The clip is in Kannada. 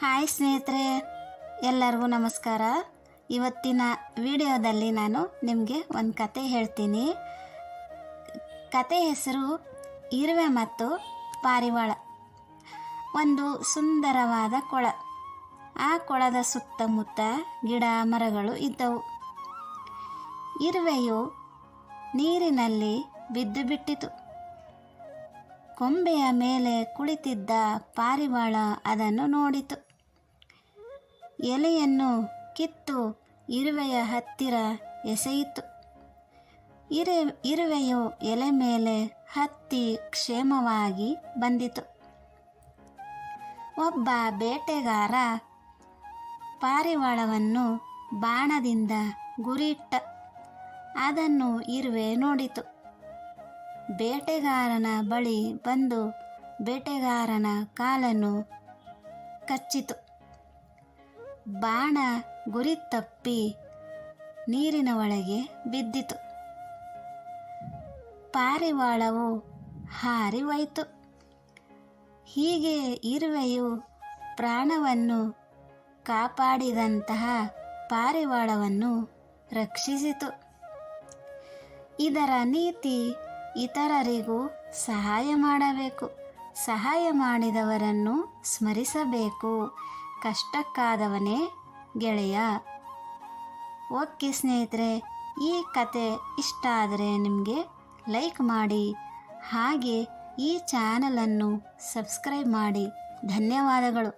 ಹಾಯ್ ಸ್ನೇಹಿತರೆ, ಎಲ್ಲರಿಗೂ ನಮಸ್ಕಾರ. ಇವತ್ತಿನ ವಿಡಿಯೋದಲ್ಲಿ ನಾನು ನಿಮಗೆ ಒಂದು ಕತೆ ಹೇಳ್ತೀನಿ. ಕತೆ ಹೆಸರು ಇರುವೆ ಮತ್ತು ಪಾರಿವಾಳ. ಒಂದು ಸುಂದರವಾದ ಕೊಳ. ಆ ಕೊಳದ ಸುತ್ತಮುತ್ತ ಗಿಡ ಮರಗಳು ಇದ್ದವು. ಇರುವೆಯು ನೀರಿನಲ್ಲಿ ಬಿದ್ದು ಬಿಟ್ಟಿತು. ಕೊಂಬೆಯ ಮೇಲೆ ಕುಳಿತಿದ್ದ ಪಾರಿವಾಳ ಅದನ್ನು ನೋಡಿತು. ಎಲೆಯನ್ನು ಕಿತ್ತು ಇರುವೆಯ ಹತ್ತಿರ ಎಸೆಯಿತು. ಇರೆ, ಇರುವೆಯು ಎಲೆ ಮೇಲೆ ಹತ್ತಿ ಕ್ಷೇಮವಾಗಿ ಬಂದಿತು. ಒಬ್ಬ ಬೇಟೆಗಾರ ಪಾರಿವಾಳವನ್ನು ಬಾಣದಿಂದ ಗುರಿಟ್ಟ. ಅದನ್ನು ಇರುವೆ ನೋಡಿತು. ಬೇಟೆಗಾರನ ಬಳಿ ಬಂದು ಬೇಟೆಗಾರನ ಕಾಲನ್ನು ಕಚ್ಚಿತು. ಬಾಣ ಗುರಿ ತಪ್ಪಿ ನೀರಿನ ಒಳಗೆ ಬಿದ್ದಿತು. ಪಾರಿವಾಳವು ಹಾರಿ ಹೋಯಿತು ಹೀಗೆ ಇರುವೆಯು ಪ್ರಾಣವನ್ನು ಕಾಪಾಡಿದಂತಹ ಪಾರಿವಾಳವನ್ನು ರಕ್ಷಿಸಿತು. ಇದರ ನೀತಿ ಇತರರಿಗೂ ಸಹಾಯ ಮಾಡಬೇಕು. ಸಹಾಯ ಮಾಡಿದವರನ್ನು ಸ್ಮರಿಸಬೇಕು. ಕಷ್ಟಕ್ಕಾದವನೇ ಗೆಳೆಯ. ಓಕೆ ಸ್ನೇಹಿತರೆ, ಈ ಕತೆ ಇಷ್ಟ ಆದರೆ ನಿಮಗೆ ಲೈಕ್ ಮಾಡಿ, ಹಾಗೆ ಈ ಚಾನಲನ್ನು ಸಬ್ಸ್ಕ್ರೈಬ್ ಮಾಡಿ. ಧನ್ಯವಾದಗಳು.